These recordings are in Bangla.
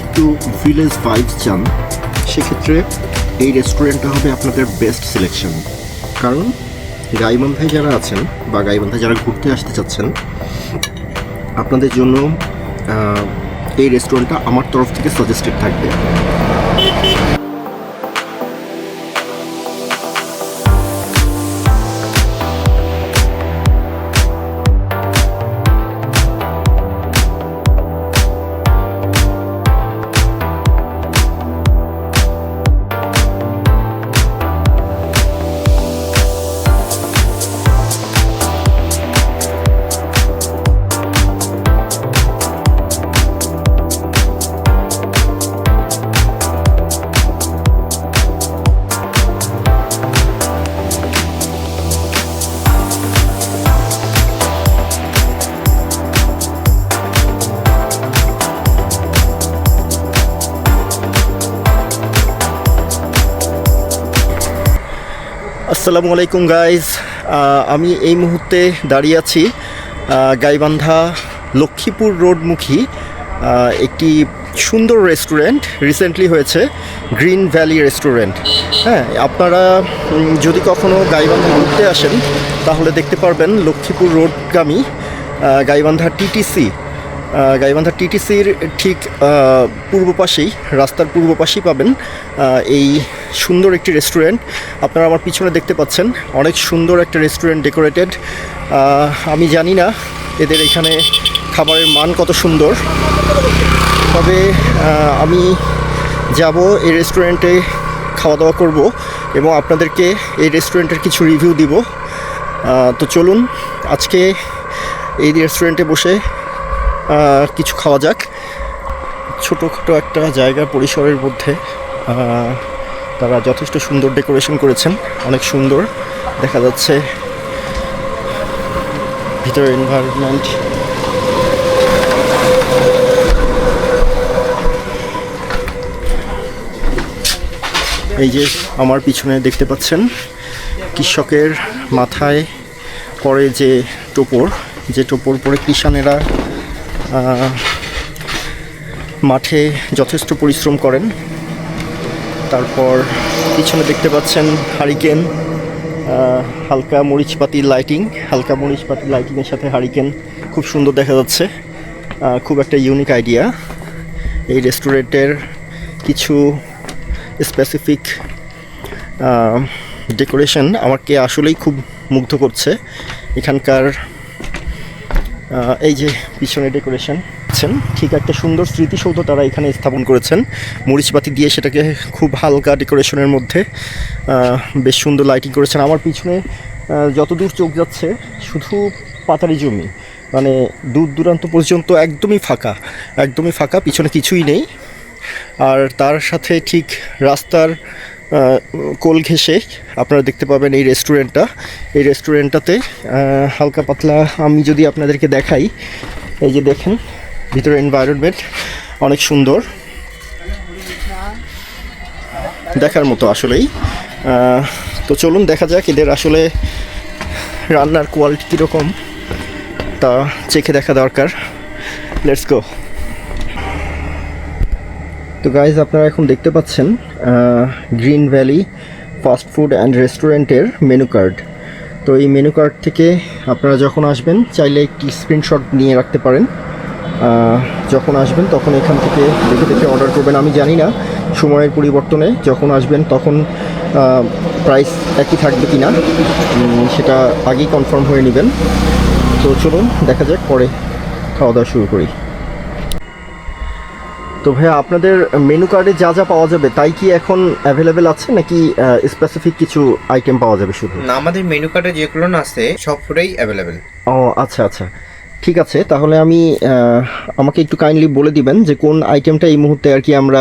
একটু ভিলেজ ভাইব চান, সেক্ষেত্রে এই রেস্টুরেন্টটা হবে আপনাদের বেস্ট সিলেকশন কারণ গাইবান্ধায় যারা আছেন বা গাইবান্ধায় যারা ঘুরতে আসতে চাচ্ছেন, আপনাদের জন্য এই রেস্টুরেন্টটা আমার তরফ থেকে সাজেস্টেড থাকবে। আসসালামু আলাইকুম গাইজ আমি এই মুহূর্তে দাঁড়িয়ে আছি গাইবান্ধা লক্ষ্মীপুর রোডমুখী একটি সুন্দর রেস্টুরেন্ট রিসেন্টলি হয়েছে গ্রিন ভ্যালি রেস্টুরেন্ট হ্যাঁ আপনারা যদি কখনও গাইবান্ধা ঘুরতে আসেন, তাহলে দেখতে পারবেন লক্ষ্মীপুর রোডগামী গাইবান্ধা টিটিসি গাইবান্ধা টিটিসির ঠিক পূর্ব পাশেই, রাস্তার পূর্ব পাশেই পাবেন এই সুন্দর একটি রেস্টুরেন্ট। আপনারা আমার পিছনে দেখতে পাচ্ছেন, অনেক সুন্দর একটা রেস্টুরেন্ট ডেকোরেটেড। আমি জানি না এদের এখানে খাবারের মান কত সুন্দর। তবে আমি যাব, এই রেস্টুরেন্টে খাওয়া দাওয়া করব এবং আপনাদেরকে এই রেস্টুরেন্টের কিছু রিভিউ দিব। তো চলুন, আজকে এই রেস্টুরেন্টে বসে কিছু খাওয়া যাক। ছোটোখাটো একটা জায়গা, পরিসরের মধ্যে। তারা যথেষ্ট সুন্দর ডেকোরেশন করেছেন, অনেক সুন্দর। দেখা যাচ্ছে ভিতরের এনভায়রনমেন্ট এই যে আমার পিছনে দেখতে পাচ্ছেন, কৃষকের মাথায় পরে যে টোপর। যে টোপর পরে কৃষানেরা মাঠে যথেষ্ট পরিশ্রম করেন। তারপর পিছনে দেখতে পাচ্ছেন হারিকেন হালকা মরিচপাতি লাইটিং হালকা মরিচপাতি লাইটিংয়ের সাথে হারিকেন খুব সুন্দর দেখা যাচ্ছে। খুব একটা ইউনিক আইডিয়া এই রেস্টুরেন্টের কিছু স্পেসিফিক ডেকোরেশন আমাকে আসলেই খুব মুগ্ধ করছে। এখানকার এই যে পিছনে ডেকোরেশন আছেন, ঠিক একটা সুন্দর স্মৃতিসৌধ তারা এখানে স্থাপন করেছেন। মরিচবাতি দিয়ে সেটাকে খুব হালকা ডেকোরেশনের মধ্যে বেশ সুন্দর লাইটিং করেছেন। আমার পিছনে যতদূর চোখ যাচ্ছে, শুধু পাতারি জমি। মানে দূর দূরান্ত পর্যন্ত একদমই ফাঁকা একদমই ফাঁকা, পিছনে কিছুই নেই। আর তার সাথে ঠিক রাস্তার কোল ঘেঁষে আপনারা দেখতে পাবেন এই রেস্টুরেন্টটা এই রেস্টুরেন্টটাতে হালকা পাতলা আমি যদি আপনাদেরকে দেখাই, এই যে দেখেন, ভিতরে এনভায়রনমেন্ট অনেক সুন্দর। দেখার মতো আসলেই। তো চলুন দেখা যাক এদের আসলে রান্নার কোয়ালিটি কীরকম। তা চেখে দেখা দরকার। লেটস গো তো গাইজ আপনারা এখন দেখতে পাচ্ছেন Green Valley fast food and রেস্টুরেন্টের মেনু কার্ড তো এই মেনু কার্ড থেকে আপনারা যখন আসবেন, চাইলে একটি স্ক্রিনশট নিয়ে রাখতে পারেন। যখন আসবেন, তখন এখান থেকে দেখে দেখে অর্ডার করবেন। আমি জানি না সময়ের পরিবর্তনে যখন আসবেন, তখন প্রাইস একই থাকবে কি না সেটা আগেই কনফার্ম হয়ে নেবেন। তো চলুন, দেখা যাক, পরে খাওয়া দাওয়া শুরু করি। তো ভাইয়া আপনাদের মেনু কার্ডে যা যা পাওয়া যাবে তাই কি এখন অ্যাভেলেবেল আছে নাকি স্পেসিফিক কিছু আইটেম পাওয়া যাবে শুধু? না আমাদের মেনু কার্ডে যেগুলো না আছে সব ফুডেই অ্যাভেলেবেল ও আচ্ছা আচ্ছা। ঠিক আছে তাহলে আমি আমাকে একটু কাইন্ডলি বলে দিবেন যে কোন আইটেমটা এই মুহূর্তে আর কি আমরা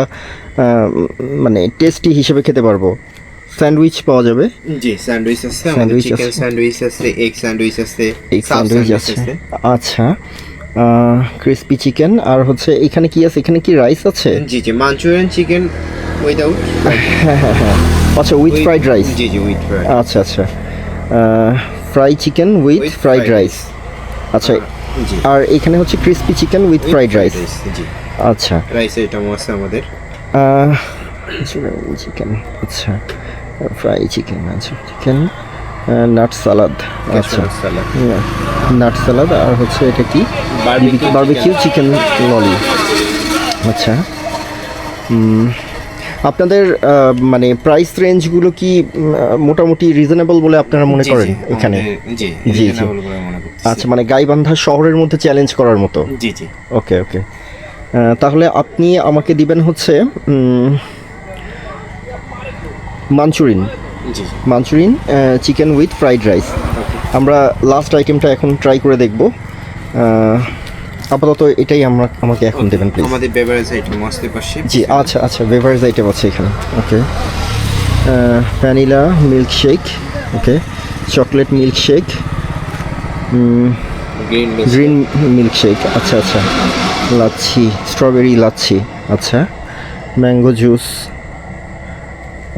মানে টেস্টি হিসেবে খেতে পারব। স্যান্ডউইচ পাওয়া যাবে। জি স্যান্ডউইচ আছে আমাদের Sandwich চিকেন আছে। স্যান্ডউইচ আছে এগ স্যান্ডউইচ আছে Sub স্যান্ডউইচ আছে। আচ্ছা। ক্রিসপি চিকেন আর হচ্ছে এখানে কি আছে? এখানে কি রাইস আছে? জি জি মাঞ্চুরিয়ান চিকেন উইদাউট হ্যাঁ হ্যাঁ হ্যাঁ আচ্ছা উইথ ফ্রাইড রাইস জি জি উইথ ফ্রাইড আচ্ছা আচ্ছা। Fry chicken with fried rice আচ্ছা জি। আর এখানে হচ্ছে crispy chicken with fried rice জি। আচ্ছা। রাইস আইটেম আছে আমাদের। চিকেন আচ্ছা। ফ্রাই চিকেন আচ্ছা চিকেন নাট সালাদ আচ্ছা। সালাদ নাট সালাদ আর হচ্ছে এটা কি? বারবিকিউ চিকেন ললি আচ্ছা। আপনাদের মানে প্রাইস রেঞ্জগুলো কি মোটামুটি রিজনেবল বলে আপনারা মনে করেন এখানে? জি জি। আচ্ছা মানে গাইবান্ধা শহরের মধ্যে চ্যালেঞ্জ করার মতো? জি জি। ওকে ওকে তাহলে আপনি আমাকে দিবেন হচ্ছে manchurian G manchurian chicken with fried rice আমরা লাস্ট আইটেমটা এখন ট্রাই করে দেখব। আপাতত এটাই আমরা আমাকে এখন দেবেন প্লিজ আমাদের বেভারেজ আইটেম আসতে পাশে। জি আচ্ছা আচ্ছা বেভারেজ আইটেম আছে এখানে okay vanilla milk shake okay chocolate milk shake green green milk shake আচ্ছা আচ্ছা। লাচ্ছি স্ট্রবেরি লাচ্ছি আচ্ছা। ম্যাঙ্গো জুস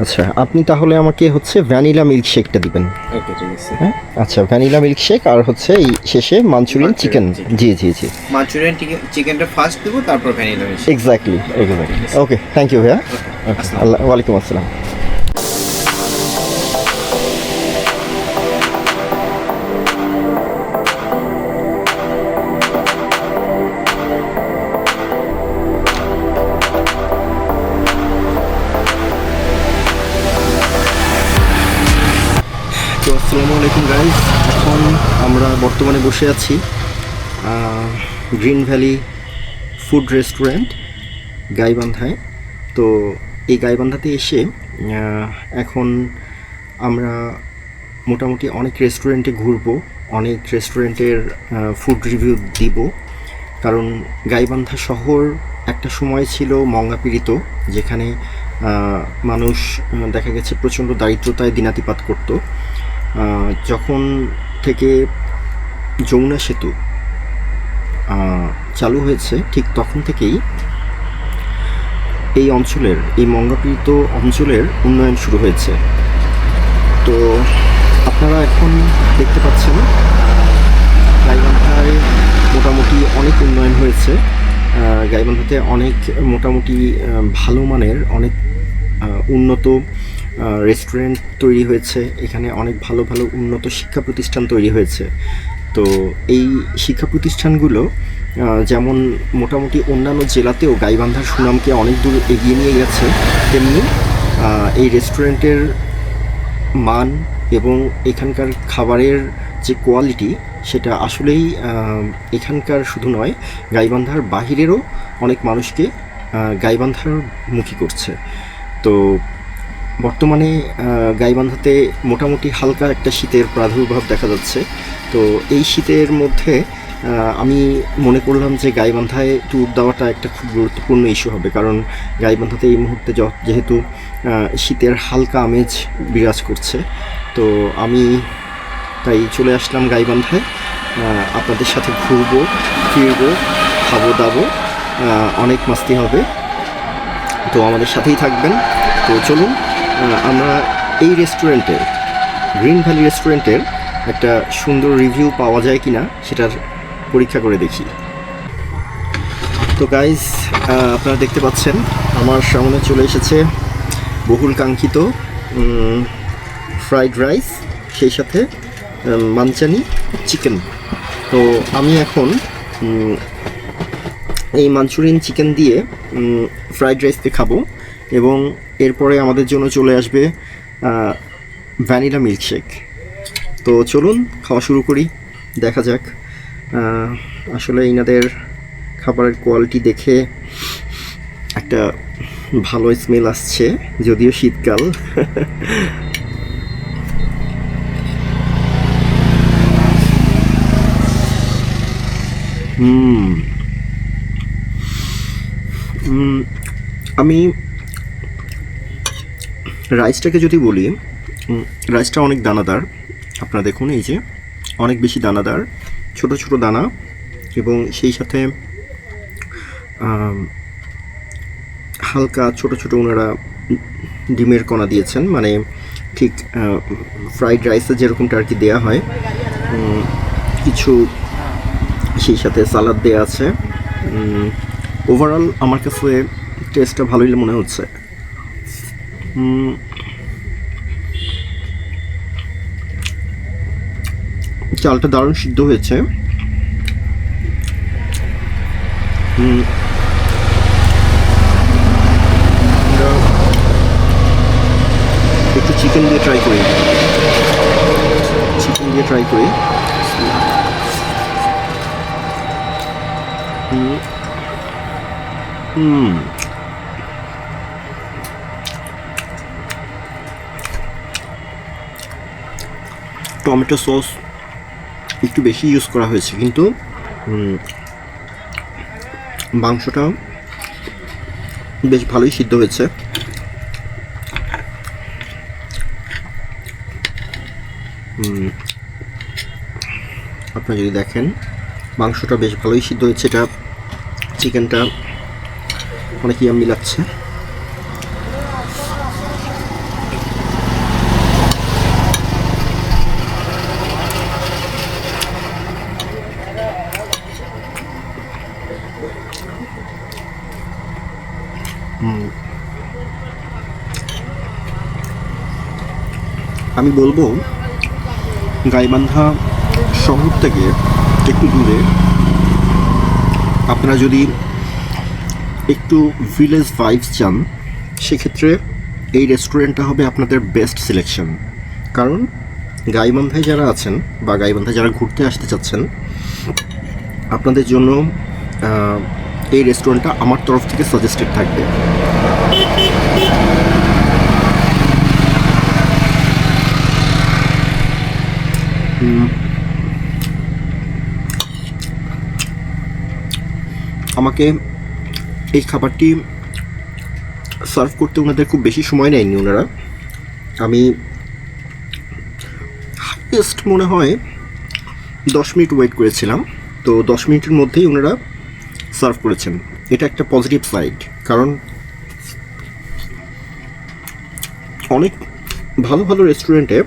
আচ্ছা আপনি তাহলে আমাকে হচ্ছে ভ্যানিলা মিল্কশেকটা দিবেন। ওকে ঠিক আছে। হ্যাঁ? আচ্ছা ভ্যানিলা মিল্কশেক আর হচ্ছে এই শেষে মাঞ্চুরিয়ান চিকেন। জি জি জি। মাঞ্চুরিয়ান চিকেনটা ফার্স্ট দেবো তারপর vanilla milkshake. Exactly exactly okay thank you ভাইয়া। আল্লাহ ওয়ালাইকুম আসসালাম। আলাইকুম গাইজ এখন আমরা বর্তমানে বসে আছি গ্রিন ভ্যালি ফুড রেস্টুরেন্ট, গাইবান্ধায়। তো এই গাইবান্ধাতে এসে এখন আমরা মোটামুটি অনেক রেস্টুরেন্টে ঘুরবো, অনেক রেস্টুরেন্টের ফুড রিভিউ দিব। কারণ গাইবান্ধা শহর একটা সময় ছিল মঙ্গাপীড়িত, যেখানে মানুষ দেখা গেছে প্রচণ্ড দারিদ্রতায় দিনাতিপাত করত। যখন থেকে যমুনা সেতু চালু হয়েছে, ঠিক তখন থেকেই এই অঞ্চলের, এই মঙ্গাপীড়িত অঞ্চলের উন্নয়ন শুরু হয়েছে। তো আপনারা এখন দেখতে পাচ্ছেন, গাইবান্ধায় মোটামুটি অনেক উন্নয়ন হয়েছে। গাইবান্ধাতে অনেক মোটামুটি ভালো মানের, অনেক উন্নত রেস্টুরেন্ট তৈরি হয়েছে। এখানে অনেক ভালো ভালো উন্নত শিক্ষা প্রতিষ্ঠান তৈরি হয়েছে। তো এই শিক্ষা প্রতিষ্ঠানগুলো যেমন মোটামুটি অন্যান্য জেলাতেও গাইবান্ধার সুনামকে অনেক দূর এগিয়ে নিয়ে গেছে, তেমনি এই রেস্টুরেন্টের মান এবং এখানকার খাবারের যে কোয়ালিটি সেটা আসলেই এখানকার শুধু নয়, গাইবান্ধার বাহিরেরও অনেক মানুষকে গাইবান্ধার মুখী করছে। তো বর্তমানে গাইবান্ধাতে মোটামুটি হালকা একটা শীতের প্রাদুর্ভাব দেখা যাচ্ছে। তো এই শীতের মধ্যে আমি মনে করলাম যে গাইবান্ধায় ট্যুর দেওয়াটা একটা খুব গুরুত্বপূর্ণ ইস্যু হবে। কারণ গাইবান্ধাতে এই মুহূর্তে যেহেতু শীতের হালকা আমেজ বিরাজ করছে, তো আমি তাই চলে আসলাম গাইবান্ধায়। আপনাদের সাথে ঘুরবো, ফিরবো, খাব, দাবো অনেক মাস্তি হবে। তো আমাদের সাথেই থাকবেন। তো চলুন আমরা এই রেস্টুরেন্টের গ্রিন ভ্যালি রেস্টুরেন্টের একটা সুন্দর রিভিউ পাওয়া যায় কি না সেটার পরীক্ষা করে দেখি। তো গাইজ আপনারা দেখতে পাচ্ছেন, আমার সামনে চলে এসেছে বহুল কাঙ্ক্ষিত ফ্রাইড রাইস সেই সাথে মানচানি চিকেন তো আমি এখন এই মাঞ্চুরিয়ান চিকেন দিয়ে ফ্রাইড রাইসতে খাব এবং এরপরে আমাদের জন্য চলে আসবে ভ্যানিলা মিল্কশেক। তো চলুন, খাওয়া শুরু করি, দেখা যাক। আসলে ইনাদের খাবারের কোয়ালিটি দেখে একটা ভালো স্মেল আসছে, যদিও শীতকাল। আমি রাইসটাকে যদি বলি রাইসটা অনেক দানাদার। আপনারা দেখুন এই যে, অনেক বেশি দানাদার, ছোট ছোট দানা এবং সেই সাথে হালকা ছোট ছোট ওনারা ডিমের কণা দিয়েছেন মানে ঠিক ফ্রাইড রাইসে যেরকমটা আর কি দেওয়া হয় কিছু সেই সাথে সালাদ দেওয়া আছে ওভারঅল আমার কাছে টেস্টটা ভালোই মনে হচ্ছে। চালটা দারুণ সিদ্ধ হয়েছে। একটু চিকেন দিয়ে ট্রাই করি। চিকেন দিয়ে ট্রাই করি। হুম। হুম। টমেটো সস একটু বেশি ইউজ করা হয়েছে, কিন্তু মাংসটা বেশ ভালোই সিদ্ধ হয়েছে। আপনারা যদি দেখেন, মাংসটা বেশ ভালোই সিদ্ধ হয়েছে, এটা চিকেনটা অনেক ইয়াম্মি লাগছে। আমি বলব, গাইবান্ধা শহর থেকে একটু দূরে। আপনারা যদি একটু ভিলেজ ভাইবস চান, সেক্ষেত্রে এই রেস্টুরেন্টটা হবে আপনাদের বেস্ট সিলেকশন কারণ গাইবান্ধায় যারা আছেন বা গাইবান্ধায় যারা ঘুরতে আসতে চাচ্ছেন, আপনাদের জন্য এই রেস্টুরেন্টটা আমার তরফ থেকে সাজেস্টেড থাকবে। আমাকে এই খাবারটি সার্ভ করতে ওনাদের খুব বেশি সময় নেয়নি ওনারা। আমি হাইয়েস্ট মনে হয় দশ মিনিট ওয়েট করেছিলাম। তো দশ মিনিটের মধ্যেই ওনারা সার্ভ করেছেন। এটা একটা পজিটিভ সাইড কারণ অনেক ভালো ভালো রেস্টুরেন্টে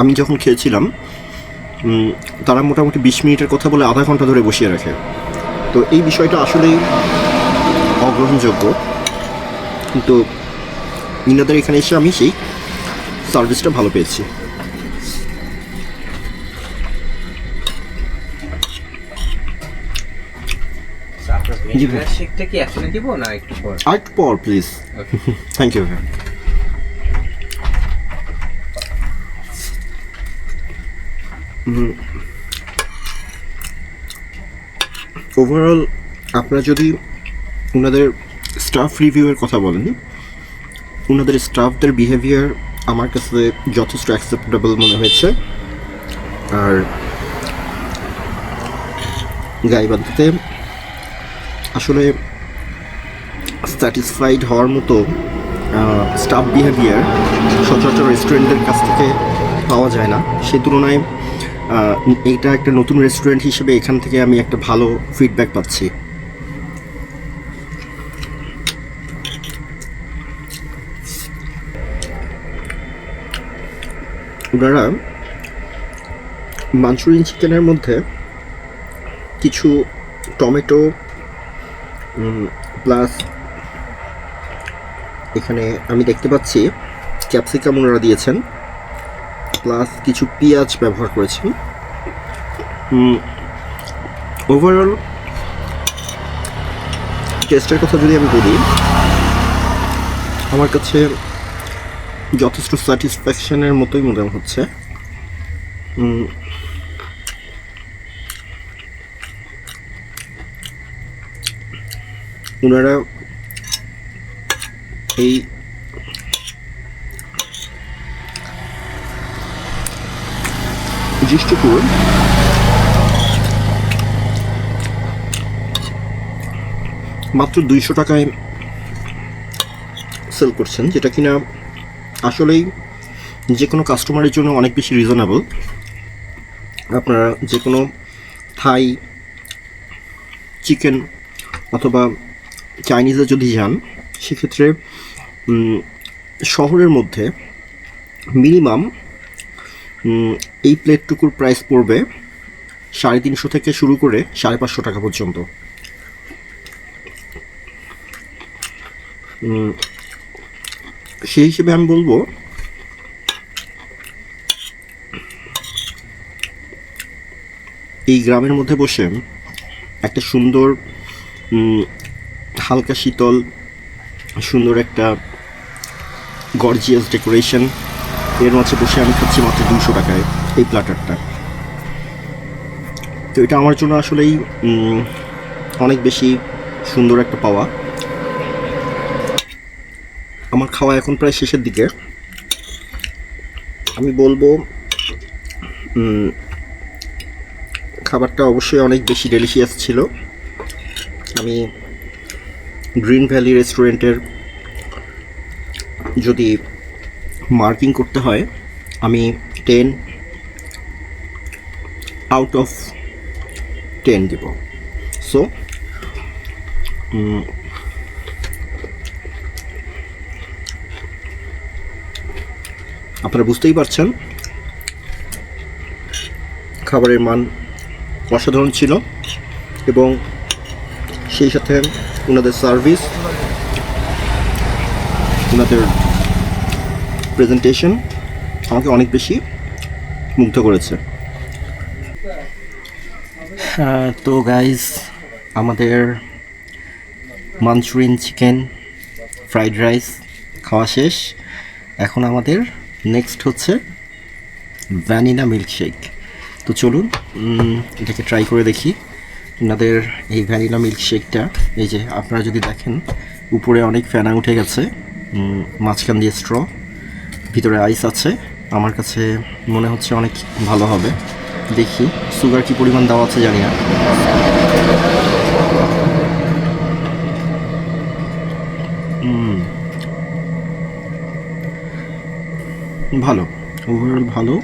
আমি যখন খেয়েছিলাম তারা মোটামুটি বিশ মিনিটের কথা বলে আধা ঘণ্টা ধরে বসিয়ে রাখে। তো এই বিষয়টা আসলেই অগ্রহণযোগ্য। কিন্তু ইনাদের এখানে এসে আমি সেই সার্ভিসটা ভালো পেয়েছি। পর? প্লিজ থ্যাংক ইউ ওভারঅল আপনারা যদি ওনাদের স্টাফ রিভিউয়ের কথা বলেন ওনাদের স্টাফদের বিহেভিয়ার আমার কাছে যথেষ্ট অ্যাকসেপ্টেবল মনে হয়েছে। আর গাইবান্ধাতে আসলে স্যাটিসফাইড হওয়ার মতো স্টাফ বিহেভিয়ার সচরাচর রেস্টুরেন্টের কাছ থেকে পাওয়া যায় না। সে তুলনায় এইটা একটা নতুন রেস্টুরেন্ট হিসেবে এখান থেকে আমি একটা ভালো ফিডব্যাক পাচ্ছি। ওনারা মাঞ্চুরিয়ান চিকেনের মধ্যে কিছু টমেটো প্লাস এখানে আমি দেখতে পাচ্ছি ক্যাপসিকাম ওনারা দিয়েছেন। প্লাস কিছু পেঁয়াজ ব্যবহার করেছি। ওভারঅল টেস্টের কথা যদি আমি বলি, আমার কাছে যথেষ্ট স্যাটিসফ্যাকশনের মতোই মনে হচ্ছে। ওনারা এই দৃষ্টিপুর মাত্র দুইশো টাকায় সেল করছেন, যেটা কিনা আসলেই যে কোনো কাস্টমারের জন্য অনেক বেশি রিজনেবল আপনারা যে কোনো থাই চিকেন অথবা চাইনিজে যদি যান, সেক্ষেত্রে শহরের মধ্যে মিনিমাম এই প্লেটটুকুর প্রাইস পড়বে সাড়ে তিনশো থেকে শুরু করে সাড়ে পাঁচশো টাকা পর্যন্ত। সেই হিসেবে আমি বলব, এই গ্রামের মধ্যে বসে একটা সুন্দর হালকা শীতল, সুন্দর একটা গর্জিয়াস ডেকোরেশন এর মাঝে বসে আমি খাচ্ছি মাত্র দুশো টাকায় এই প্ল্যাটারটা তো এটা আমার জন্য আসলেই অনেক বেশি সুন্দর একটা পাওয়া। আমার খাওয়া এখন প্রায় শেষের দিকে। আমি বলব খাবারটা অবশ্যই অনেক বেশি ডেলিশিয়াস ছিল। আমি গ্রিন ভ্যালি রেস্টুরেন্টের যদি মার্কিং করতে হয়, আমি টেন আউট অফ টেন দিব। সো আপনারা বুঝতেই পারছেন, খাবারের মান অসাধারণ ছিল এবং সেই সাথে ওনাদের সার্ভিস ওনাদের প্রেজেন্টেশন আমাকে অনেক বেশি মুগ্ধ করেছে। তো গাইজ আমাদের মাঞ্চুরিয়ান চিকেন ফ্রাইড রাইস খাওয়া শেষ। এখন আমাদের নেক্সট হচ্ছে ভ্যানিলা মিল্কশেক তো চলুন এটাকে ট্রাই করে দেখি। ওনাদের এই ভ্যানিলা মিল্কশেকটা এই যে আপনারা যদি দেখেন, উপরে অনেক ফেনা উঠে গেছে মাঝখান দিয়ে স্ট্র ভিতরে আইস আছে। আমার কাছে মনে হচ্ছে অনেক ভালো হবে। দেখি সুগার কি পরিমাণ দেওয়া আছে জানি না। ভালো ওভারঅল ভালো।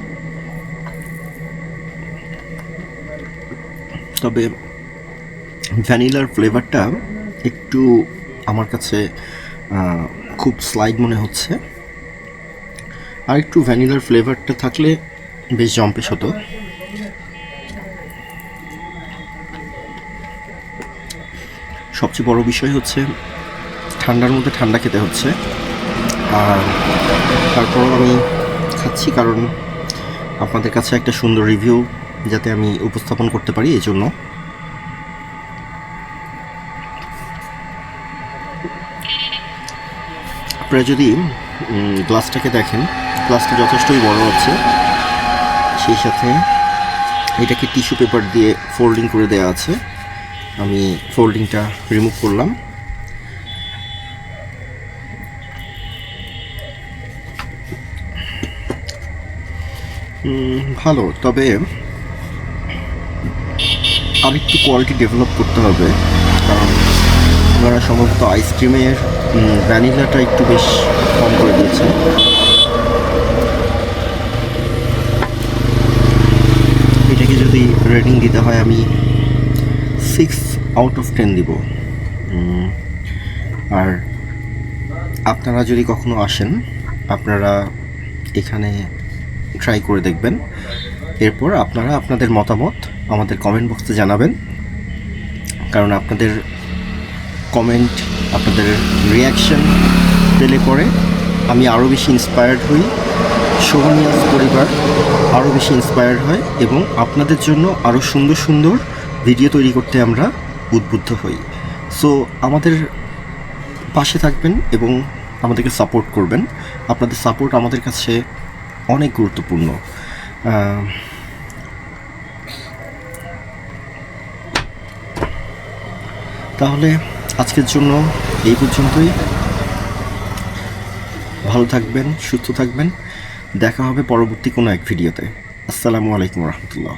তবে ভ্যানিলার ফ্লেভারটা একটু আমার কাছে খুব স্লাইড মনে হচ্ছে। আর একটু ভ্যানিলার ফ্লেভারটা থাকলে বেশ জম্পেশ হতো। সবচেয়ে বড় বিষয় হচ্ছে, ঠান্ডার মধ্যে ঠান্ডা খেতে হচ্ছে। আর তারপর আমি খাচ্ছি কারণ আপনাদের কাছে একটা সুন্দর রিভিউ যাতে আমি উপস্থাপন করতে পারি এই জন্য আপনারা যদি গ্লাসটাকে দেখেন। গ্লাসটা যথেষ্টই বড় আছে। সেই সাথে এটাকে টিস্যু পেপার দিয়ে ফোল্ডিং করে দেওয়া আছে। আমি ফোল্ডিংটা রিমুভ করলাম। ভালো, তবে আরেকটু কোয়ালিটি ডেভেলপ করতে হবে। কারণ ওনারা সম্ভবত আইসক্রিমের ভ্যানিলাটা একটু বেশ কম করে দিয়েছে। এটাকে যদি রেটিং দিতে হয়, আমি সিক্স আউট অফ টেন দিব। আর আপনারা যদি কখনো আসেন, আপনারা এখানে ট্রাই করে দেখবেন। এরপর আপনারা আপনাদের মতামত আমাদের কমেন্ট বক্সে জানাবেন। কারণ আপনাদের কমেন্ট আপনাদের রিয়াকশন পেলে পরে আমি আরও বেশি ইন্সপায়ার্ড হই। শোভনিয়াস পরিবার আরও বেশি ইন্সপায়ার্ড হয় এবং আপনাদের জন্য আরও সুন্দর সুন্দর ভিডিও তৈরি করতে আমরা উদ্বুদ্ধ হই। সো আমাদের পাশে থাকবেন এবং আমাদেরকে সাপোর্ট করবেন। আপনাদের সাপোর্ট আমাদের কাছে অনেক গুরুত্বপূর্ণ। তাহলে আজকের জন্য এই পর্যন্তই। ভালো থাকবেন, সুস্থ থাকবেন। দেখা হবে পরবর্তী কোনো এক ভিডিওতে। আসসালামু আলাইকুম রহমতুল্লাহ।